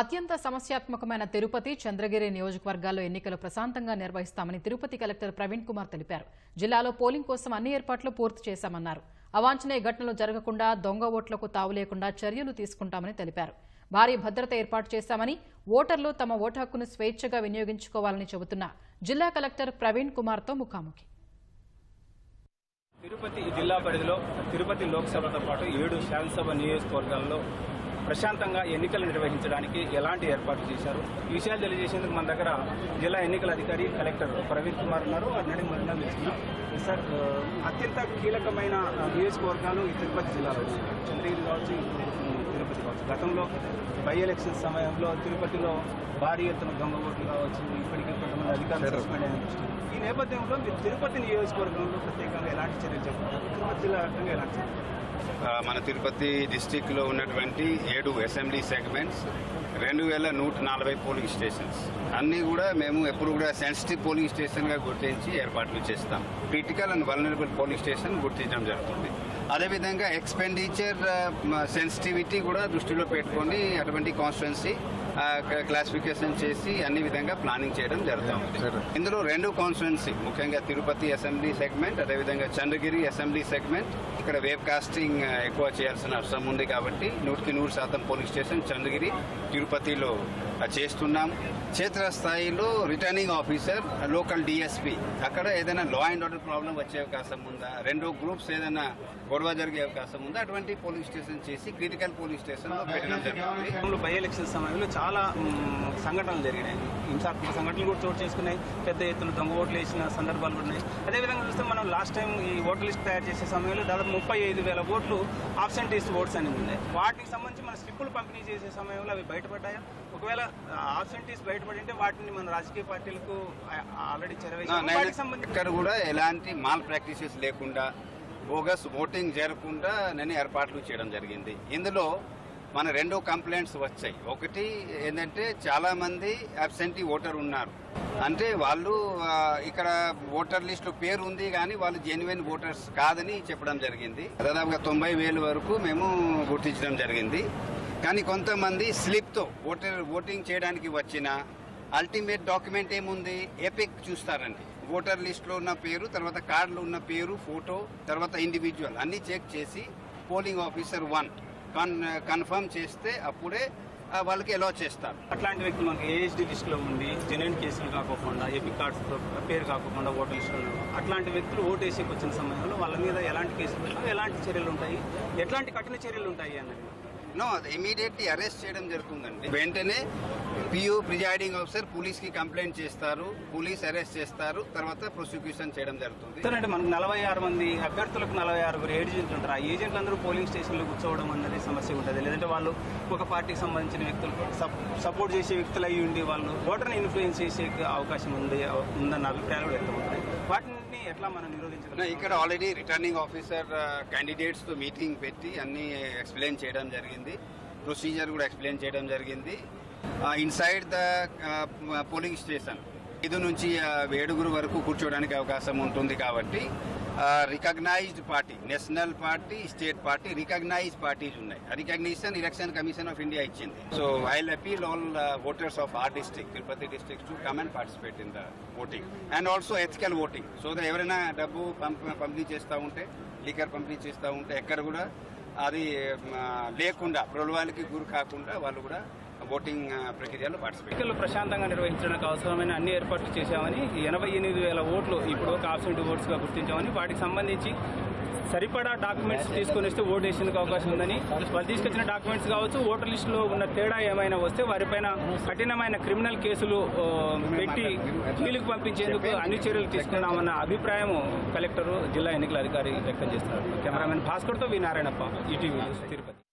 అత్యంత సమస్యాత్మకమైన తిరుపతి చంద్రగిరి నియోజకవర్గాల్లో ఎన్నికలు ప్రశాంతంగా నిర్వహిస్తామని తిరుపతి కలెక్టర్ ప్రవీణ్ కుమార్ తెలిపారు. జిల్లాలో పోలింగ్ కోసం అన్ని ఏర్పాట్లు పూర్తి చేశామన్నారు. అవాంఛనీయ ఘటనలు జరగకుండా దొంగ ఓట్లకు తావు లేకుండా చర్యలు తీసుకుంటామని తెలిపారు. భారీ భద్రత ఏర్పాటు చేశామని ఓటర్లు తమ ఓటు హక్కును స్వేచ్ఛగా వినియోగించుకోవాలని చెబుతున్న జిల్లా కలెక్టర్ ప్రవీణ్ కుమార్తో ముఖాముఖి. తిరుపతి జిల్లా పరిధిలో తిరుపతి లోక్సభతో పాటు ఏడు శాసనసభ నియోజకవర్గాల్లో ప్రశాంతంగా ఎన్నికలు నిర్వహించడానికి ఎలాంటి ఏర్పాట్లు చేశారు? ఈ విషయాలు తెలియజేసేందుకు మన దగ్గర జిల్లా ఎన్నికల అధికారి కలెక్టర్ ప్రవీణ్ కుమార్ ఉన్నారు. వారిని తెలుసుకుందాం సార్ అత్యంత కీలకమైన నియోజకవర్గాలు ఈ తిరుపతి జిల్లాలో. చంద్రగిరి కావచ్చు తిరుపతి కావచ్చు. గతంలో బై ఎలక్షన్ సమయంలో తిరుపతిలో భారీ ఎత్తున దొంగ ఓట్లు కావచ్చు ఇప్పటికే కొంతమంది అధికారులు సస్పెండ్ అయిన. ఈ నేపథ్యంలో మీరు తిరుపతి నియోజకవర్గంలో ప్రత్యేకంగా ఎలాంటి చర్యలు చెప్తారు తిరుపతి జిల్లా వ్యాప్తంగా ఎలాంటి చర్యలు మన తిరుపతి డిస్టిక్లో ఉన్నటువంటి ఏడు అసెంబ్లీ సెగ్మెంట్స్ రెండు వేల నూట నలభై పోలింగ్ స్టేషన్స్. అన్ని కూడా మేము ఎప్పుడు కూడా సెన్సిటివ్ పోలింగ్ స్టేషన్గా గుర్తించి ఏర్పాట్లు చేస్తాం. Critical and vulnerable polling station గుర్తించడం జరుగుతుంది. అదేవిధంగా ఎక్స్పెండిచర్ సెన్సిటివిటీ కూడా దృష్టిలో పెట్టుకొని అటువంటి కాన్స్టిట్యున్సీ క్లాసిఫికేషన్ చేసి అన్ని విధంగా ప్లానింగ్ చేయడం జరుగుతుంది. ఇందులో రెండు కాన్స్టిట్యున్సీ ముఖ్యంగా తిరుపతి అసెంబ్లీ సెగ్మెంట్ అదేవిధంగా చంద్రగిరి అసెంబ్లీ సెగ్మెంట్ ఇక్కడ వేవ్ కాస్టింగ్ ఆ, ఎక్కువ చేయాల్సిన అవసరం ఉంది కాబట్టి నూటికి నూరు శాతం పోలింగ్ స్టేషన్ చంద్రగిరి తిరుపతిలో చేస్తున్నాం. క్షేత్రస్థాయిలో రిటర్నింగ్ ఆఫీసర్ లోకల్ డిఎస్పీ అక్కడ ఏదైనా లా అండ్ ఆర్డర్ ప్రాబ్లం వచ్చే అవకాశం ఉందా? రెండు గ్రూప్స్ ఏదైనా గొడవ జరిగే అవకాశం ఉందా? అటువంటి పోలీస్ స్టేషన్ చేసి క్రిటికల్ పోలీస్ స్టేషన్ పెట్టడం బై ఎలక్షన్ సమయంలో చాలా సంఘటనలు జరిగినాయి. హింసాత్మక సంఘటనలు కూడా చోటు చేసుకున్నాయి. పెద్ద ఎత్తున దొంగ ఓట్లు వేసిన సందర్భాలు కూడా ఉన్నాయి. అదేవిధంగా చూస్తే మనం లాస్ట్ టైం ఈ ఓటర్ లిస్ట్ తయారు చేసే సమయంలో దాదాపు ముప్పై ఐదు వేల ఓట్లు ఆబ్సెంటీస్ ఓట్స్ అని ఉన్నాయి. వాటికి సంబంధించి మన స్లిప్పులు పంపిణీ చేసే సమయంలో అవి బయటపడ్డాయా? ఒకవేళ ఆబ్సెంటీస్ బయటపడి ఉంటే వాటిని మన రాజకీయ పార్టీలకు ఆల్రెడీ చెరవేసి ఇక్కడ కూడా ఎలాంటి మాల్ ప్రాక్టీసెస్ లేకుండా బోగస్ ఓటింగ్ జరగకుండా నేను ఏర్పాట్లు చేయడం జరిగింది. ఇందులో మన రెండు కంప్లైంట్స్ వచ్చాయి. ఒకటి ఏంటంటే చాలా మంది అబ్సెంటీ ఓటర్ ఉన్నారు. అంటే వాళ్ళు ఇక్కడ ఓటర్ లిస్ట్ పేరు ఉంది కానీ వాళ్ళు జెన్యున్ ఓటర్స్ కాదని చెప్పడం జరిగింది. దాదాపుగా తొంభై వేలు వరకు మేము గుర్తించడం జరిగింది. కానీ కొంతమంది స్లిప్తో ఓటర్ ఓటింగ్ చేయడానికి వచ్చిన అల్టిమేట్ డాక్యుమెంట్ ఏముంది? ఎపిక్ చూస్తారండి. ఓటర్ లిస్ట్లో ఉన్న పేరు తర్వాత కార్డులో ఉన్న పేరు ఫోటో తర్వాత ఇండివిజువల్ అన్ని చెక్ చేసి పోలింగ్ ఆఫీసర్ వన్ కన్ కన్ఫర్మ్ చేస్తే అప్పుడే వాళ్ళకి ఎలా చేస్తారు. అట్లాంటి వ్యక్తులు మనకి ఏఎస్డి లిస్టులో ఉండి జెన్యున్ కేసులు కాకోకుండా ఏపీ కార్డ్స్ పేరు కాకోకుండా ఓటర్ లిస్టులో అట్లాంటి వ్యక్తులు ఓటు వేసేకి వచ్చిన సమయంలో వాళ్ళ మీద ఎలాంటి కేసులు ఎలాంటి చర్యలు ఉంటాయి? ఎట్లాంటి కఠిన చర్యలు ఉంటాయి అన్నది? నో అది ఇమీడియట్లీ అరెస్ట్ చేయడం జరుగుతుందండి. వెంటనే పియూ ప్రిజైడింగ్ ఆఫీసర్ పోలీస్కి కంప్లైంట్ చేస్తారు పోలీస్ అరెస్ట్ చేస్తారు తర్వాత ప్రాసిక్యూషన్ చేయడం జరుగుతుంది. అంటే మనకు నలభై ఆరు మంది అభ్యర్థులకు నలభై ఆరుగురు ఏజెంట్లు ఉంటారు. ఆ ఏజెంట్లు అందరూ పోలింగ్ స్టేషన్లో కూర్చోవడం అనేది సమస్య ఉంటుంది. లేదంటే వాళ్ళు ఒక పార్టీకి సంబంధించిన వ్యక్తులు సపోర్ట్ చేసే వ్యక్తులు అయ్యి ఉండి వాళ్ళు ఓటర్ని ఇన్ఫ్లుయెన్స్ చేసే అవకాశం ఉంది ఉందన్న అభిప్రాయాలు వ్యక్తమవుతాయి వాటిని ఎట్లా మనం నిరోధించగలం? ఇక్కడ ఆల్రెడీ రిటర్నింగ్ ఆఫీసర్ క్యాండిడేట్స్తో మీటింగ్ పెట్టి అన్ని ఎక్స్ప్లెయిన్ చేయడం జరిగింది. ప్రొసీజర్ కూడా ఎక్స్ప్లెయిన్ చేయడం జరిగింది. ఇన్సైడ్ ద పోలింగ్ స్టేషన్ ఐదు నుంచి uh, ఏడుగురు వరకు కూర్చోవడానికి అవకాశం ఉంటుంది కాబట్టి recognised party national party state party recognise parties ఉన్నాయి. Recognition election commission of India ఇచ్చింది. So I appeal all voters of our district Tirupati district to come and participate in the voting and also ethical voting so the ఎవరైనా డబ్బు పంపిణీ చేస్తూ ఉంటే leaker పంపిణీ చేస్తూ ఉంటే ఎక్కడ కూడా అది లేకుండా ప్రలోభాలకి గురి కాకుండా వాళ్ళు కూడా ఓటింగ్ uh, ప్రక్రియలో పార్టిసిపేట్ ఎన్నికలు ప్రశాంతంగా నిర్వహించడానికి అవసరమైన అన్ని ఏర్పాట్లు చేశామని ఎనభై ఎనిమిది వేల ఓట్లు ఇప్పుడు కాబ్సెంట్ ఓట్స్గా గుర్తించామని వాటికి సంబంధించి సరిపడా డాక్యుమెంట్స్ తీసుకొని వస్తే ఓటు వేసేందుకు అవకాశం ఉందని వాళ్ళు తీసుకొచ్చిన డాక్యుమెంట్స్ కావచ్చు ఓటర్ లిస్టులో ఉన్న తేడా ఏమైనా వస్తే వారిపైన కఠినమైన క్రిమినల్ కేసులు పెట్టి జైలుకు పంపించేందుకు అన్ని చర్యలు తీసుకున్నామన్న అభిప్రాయం కలెక్టర్ జిల్లా ఎన్నికల అధికారి వ్యక్తం చేస్తున్నారు. కెమెరామెన్ భాస్కర్తో వి నారాయణప్ప ఈటీవీ తిరుపతి.